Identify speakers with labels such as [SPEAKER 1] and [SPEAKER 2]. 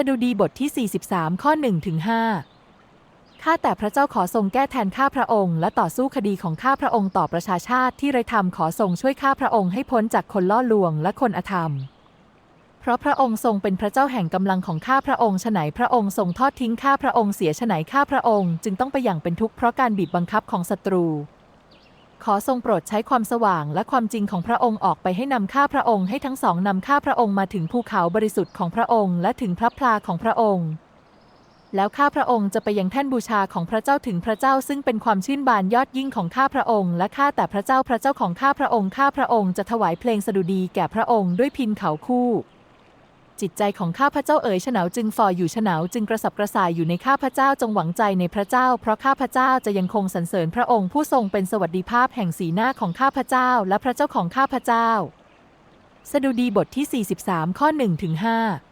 [SPEAKER 1] สดุดีบทที่ 43 ข้อ1ถึง5ข้าแต่พระเจ้าขอทรงแก้แทนข้าพระองค์ และต่อสู้คดีของข้าพระองค์ต่อประชาชาติที่ไร้ธรรมขอทรงช่วยข้าพระองค์ให้พ้นจากคนล่อลวงและคนอธรรม เพราะพระองค์ทรงเป็นพระเจ้าแห่งกำลังของข้าพระองค์ฉไหนพระองค์ทรงทอดทิ้งข้าพระองค์เสียฉไหนข้าพระองค์ จึงต้องไปอย่างเป็นทุกข์เพราะการบีบบังคับของศัตรู ขอทรงโปรดใช้ความสว่างและความจริงของพระองค์ออกไปให้นำข้าพระองค์ให้ทั้งสองนำข้าพระองค์มาถึงภูเขาบริสุทธิ์ของพระองค์และถึงพระพลาของพระองค์ แล้วข้าพระองค์จะไปยังแท่นบูชาของพระเจ้าถึงพระเจ้าซึ่งเป็นความชื่นบานยอดยิ่งของข้าพระองค์และข้าแต่พระเจ้าพระเจ้าของข้าพระองค์ข้าพระองค์จะถวายเพลงสดุดีแก่พระองค์ด้วยพินเขาคู่ จิตใจของข้าพระเจ้าเอ๋ยเฉนาจึงฝ่ออยู่เฉนาจึงกระสับกระส่ายอยู่ในข้าพระเจ้าจงหวังใจในพระเจ้า เพราะข้าพระเจ้าจะยังคงสรรเสริญพระองค์ผู้ทรงเป็นสวัสดิภาพแห่งสีหน้าของข้าพระเจ้า และพระเจ้าของข้าพระเจ้า สดุดีบทที่ 43 ข้อ1ถึง5